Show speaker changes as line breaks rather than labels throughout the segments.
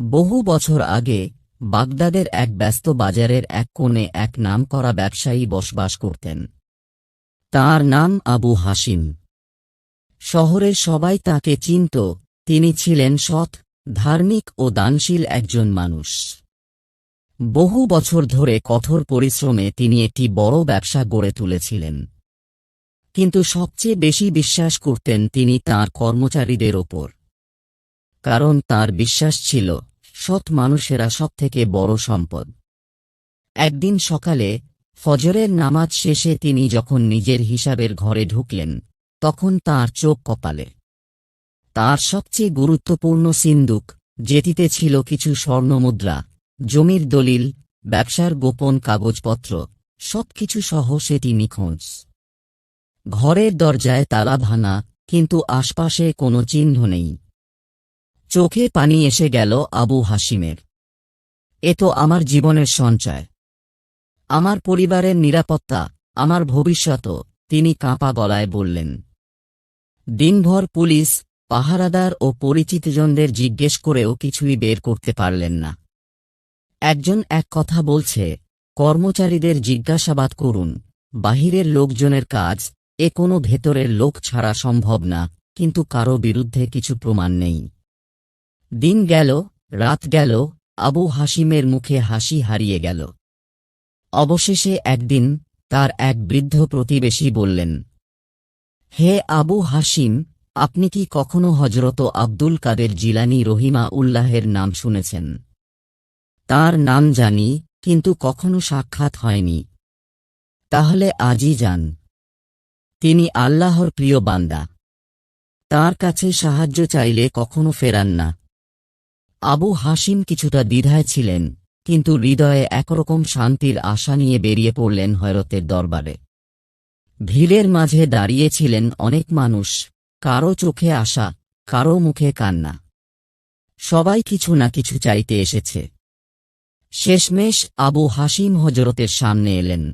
বহু বছর আগে বাগদাদের এক ব্যস্ত বাজারের এক কোণে এক নাম করা ব্যবসায়ী বসবাস করতেন। তার নাম আবু হাসিম শহরের সবাই তাকে চিনত, তিনি ছিলেন সৎ, ধার্মিক ও দানশীল একজন মানুষ। বহু বছর ধরে কঠোর পরিশ্রমে তিনি একটি বড় ব্যবসা গড়ে তুলেছিলেন। কিন্তু সবচেয়ে বেশি বিশ্বাস করতেন তিনি তার কর্মচারীদের ওপর। কারণ তার বিশ্বাস ছিল সৎ মানুষেরা সব থেকে বড় সম্পদ। একদিন সকালে ফজরের নামাজ শেষে তিনি যখন নিজের হিসাবের ঘরে ঢুকলেন, তখন তার চোখ কপালে। তার সবচেয়ে গুরুত্বপূর্ণ সিন্দুক, যেটিতে ছিল কিছু স্বর্ণমুদ্রা, জমির দলিল, ব্যবসার গোপন কাগজপত্র, সবকিছু সহ সেটি নিখোঁজ। ঘরের দরজায় তালা ভাঙা, কিন্তু আশপাশে কোনো চিহ্ন নেই। চোখে পানি এসে গেল আবু হাসিমের এ তো আমার জীবনের সঞ্চয়। আমার পরিবারের নিরাপত্তা, আমার ভবিষ্যৎ, তিনি কাঁপা গলায় বললেন। দিনভর পুলিশ, পাহারাদার ও পরিচিতজনদের জিজ্ঞেস করেও কিছুই বের করতে পারলেন না। একজন এক কথা বলছে, কর্মচারীদের জিজ্ঞাসাবাদ করুন, বাহিরের লোকজনের কাজ, এ কোনো ভেতরের লোক ছাড়া সম্ভব না, কিন্তু কারও বিরুদ্ধে কিছু প্রমাণ নেই। দিন গেল, রাত গেল, আবু হাসিমের মুখে হাসি হারিয়ে গেল। অবশেষে একদিন তার এক বৃদ্ধ প্রতিবেশী বললেন, হে আবু হাসিম আপনি কি কখনো হজরত আব্দুল কাদের জিলানি রহিমা উল্লাহের নাম শুনেছেন? তার নাম জানি, কিন্তু কখনো সাক্ষাৎ হয়নি। তাহলে আজই যান। তিনি আল্লাহর প্রিয় বান্দা। তার কাছে সাহায্য চাইলে কখনো ফেরান না। আবু হাসিম কিছুটা দ্বিধায় ছিলেন, কিন্তু হৃদয়ে একরকম শান্তির আশা নিয়ে বেরিয়ে পড়লেন হয়রতের দরবারে। ভিড়ের মাঝে দাঁড়িয়েছিলেন অনেক মানুষ, কারও চোখে আশা, কারও মুখে কান্না। সবাই কিছু না কিছু চাইতে এসেছে। শেষমেশ আবু হাসিম হজরতের সামনে এলেন।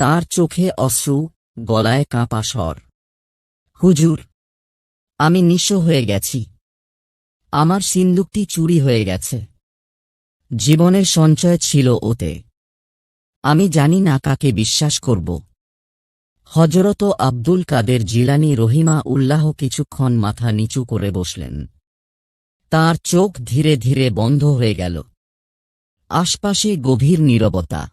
তার চোখে অশ্রু, গলায় কাঁপা স্বর। হুজুর, আমি নিঃস্ব হয়ে গেছি। আমার সিন্দুকটি চুরি হয়ে গেছে। জীবনের সঞ্চয় ছিল ওতে। আমি জানি না কাকে বিশ্বাস করব। হজরত আব্দুল কাদের জিলানি রহিমা উল্লাহ কিছুক্ষণ মাথা নিচু করে বসলেন। তার চোখ ধীরে ধীরে বন্ধ হয়ে গেল। আশপাশে গভীর নীরবতা।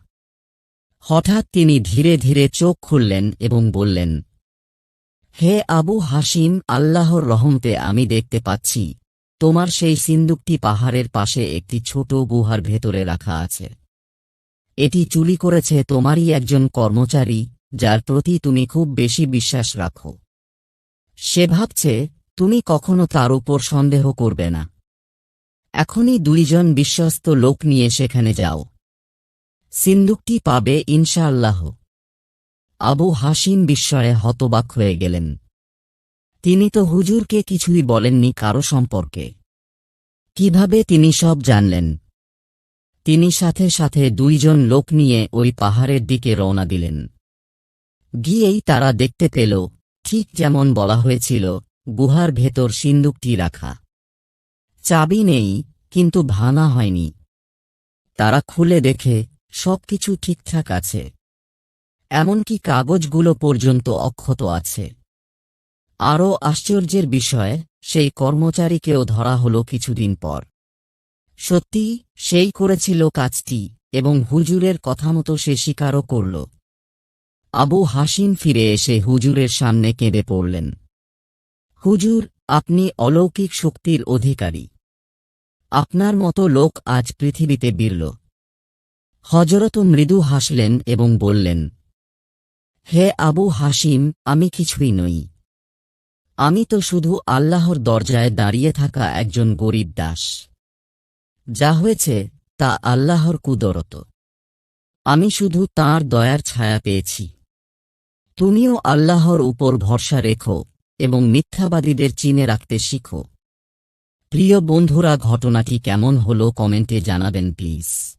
হঠাৎ তিনি ধীরে ধীরে চোখ খুললেন এবং বললেন, হে আবু হাসিম আল্লাহর রহমতে আমি দেখতে পাচ্ছি। তোমার সেই সিন্দুকটি পাহাড়ের পাশে একটি ছোট গুহার ভেতরে রাখা আছে। এটি চুরি করেছে তোমারই একজন কর্মচারী, যার প্রতি তুমি খুব বেশি বিশ্বাস রাখো। সে ভাবছে, তুমি কখনো তার উপর সন্দেহ করবে না। এখনই দুইজন বিশ্বস্ত লোক নিয়ে সেখানে যাও। সিন্দুকটি পাবে ইনশাআল্লাহ। আবু হাসিম বিস্ময়ে হতবাক হয়ে গেলেন। তিনি তো হুজুরকে কিছুই বলেননি কারও সম্পর্কে। কীভাবে তিনি সব জানলেন? তিনি সাথে সাথে দুইজন লোক নিয়ে ওই পাহাড়ের দিকে রওনা দিলেন। গিয়েই তারা দেখতে পেল, ঠিক যেমন বলা হয়েছিল, গুহার ভেতর সিন্দুকটি রাখা। চাবি নেই, কিন্তু ভাঙা হয়নি। তারা খুলে দেখে, সবকিছু ঠিকঠাক আছে। এমনকি কাগজগুলো পর্যন্ত অক্ষত আছে। আরও আশ্চর্যের বিষয়, সেই কর্মচারীকেও ধরা হল কিছুদিন পর। সত্যি, সেই করেছিল কাজটি, এবং হুজুরের কথা মতো সে স্বীকারও করল। আবু হাসিম ফিরে এসে হুজুরের সামনে কেঁদে পড়লেন। হুজুর, আপনি অলৌকিক শক্তির অধিকারী। আপনার মতো লোক আজ পৃথিবীতে বিরল। হজরত মৃদু হাসলেন এবং বললেন, হে আবু হাসিম, আমি কিছুই নই। আমি তো শুধু আল্লাহর দরজায় দাঁড়িয়ে থাকা একজন গরিব দাস। যা হয়েছে, তা আল্লাহর কুদরত। আমি শুধু তার দয়ার ছায়া পেয়েছি। তুমিও আল্লাহর উপর ভরসা রেখো এবং মিথ্যাবাদীদের চিনে রাখতে শিখো। প্রিয় বন্ধুরা, ঘটনাটি কেমন হলো কমেন্টে জানাবেন, প্লিজ।